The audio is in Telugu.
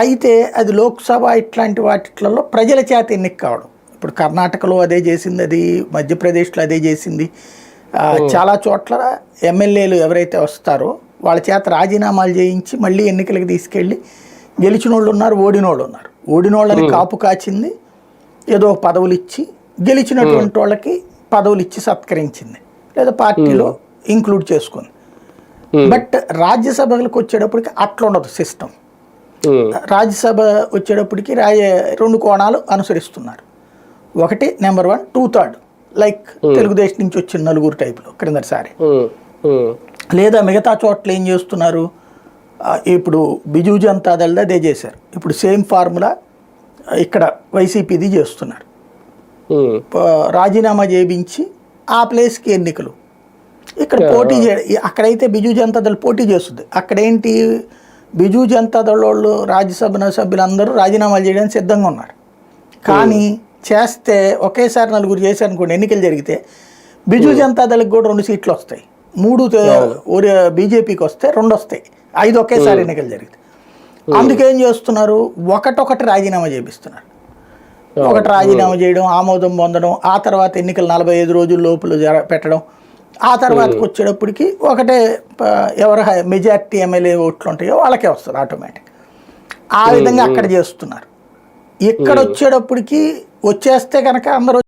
అయితే అది లోక్సభ ఇట్లాంటి వాటిలలో ప్రజల చేత ఎన్నిక కావడం. ఇప్పుడు కర్ణాటకలో అదే చేసింది అది మధ్యప్రదేశ్లో అదే చేసింది. చాలా చోట్ల ఎమ్మెల్యేలు ఎవరైతే వస్తారో వాళ్ళ చేత రాజీనామాలు చేయించి మళ్ళీ ఎన్నికలకు తీసుకెళ్ళి గెలిచిన వాళ్ళు ఉన్నారు ఓడిన వాళ్ళు ఉన్నారు. ఓడిన వాళ్ళని కాపు కాచింది ఏదో పదవులు ఇచ్చి గెలిచినటువంటి వాళ్ళకి పదవులు ఇచ్చి సత్కరించింది. లేదా పార్టీలో ఇంక్లూడ్ చేసుకుంది. బట్ రాజ్యసభలకు వచ్చేటప్పటికి అట్లా ఉండదు సిస్టమ్. రాజ్యసభ వచ్చేటప్పటికి రాయ రెండు కోణాలు అనుసరిస్తున్నారు. ఒకటి number one two third like Telugu Desam నుంచి వచ్చిన నలుగురు టైపులో క్రిందటిసారి. ఉమ్, లేదా మిగతా చోట్ల ఏం చేస్తున్నారు? ఇప్పుడు బిజు జనతా దళది అదే చేశారు. ఇప్పుడు సేమ్ ఫార్ములా ఇక్కడ వైసీపీది చేస్తున్నారు. రాజీనామా చేయించి ఆ ప్లేస్కి ఎన్నికలు. ఇక్కడ పోటీ చే అక్కడైతే బిజు జనతా దళ పోటీ చేస్తుంది. అక్కడేంటి బిజు జనతా దళ వాళ్ళు రాజ్యసభ సభ్యులందరూ రాజీనామాలు చేయడానికి సిద్ధంగా ఉన్నారు. కానీ చేస్తే ఒకేసారి నలుగురు చేశారు అనుకోండి ఎన్నికలు జరిగితే బిజు జనతా దళకి కూడా రెండు సీట్లు వస్తాయి. మూడు బీజేపీకి వస్తే రెండు వస్తాయి. ఐదు ఒకేసారి ఎన్నికలు జరిగితే. అందుకేం చేస్తున్నారు? ఒకటొకటి రాజీనామా చేపిస్తున్నారు. ఒకటి రాజీనామా చేయడం ఆమోదం పొందడం ఆ తర్వాత ఎన్నికలు నలభై ఐదు రోజుల లోపల జర పెట్టడం ఆ తర్వాతకి వచ్చేటప్పటికి ఒకటే ఎవరు మెజారిటీ ఎమ్మెల్యే ఓట్లు ఉంటాయో వాళ్ళకే వస్తుంది ఆటోమేటిక్ ఆ విధంగా అక్కడ చేస్తున్నారు. ఇక్కడ వచ్చేటప్పటికి వచ్చేస్తే కనుక అందరూ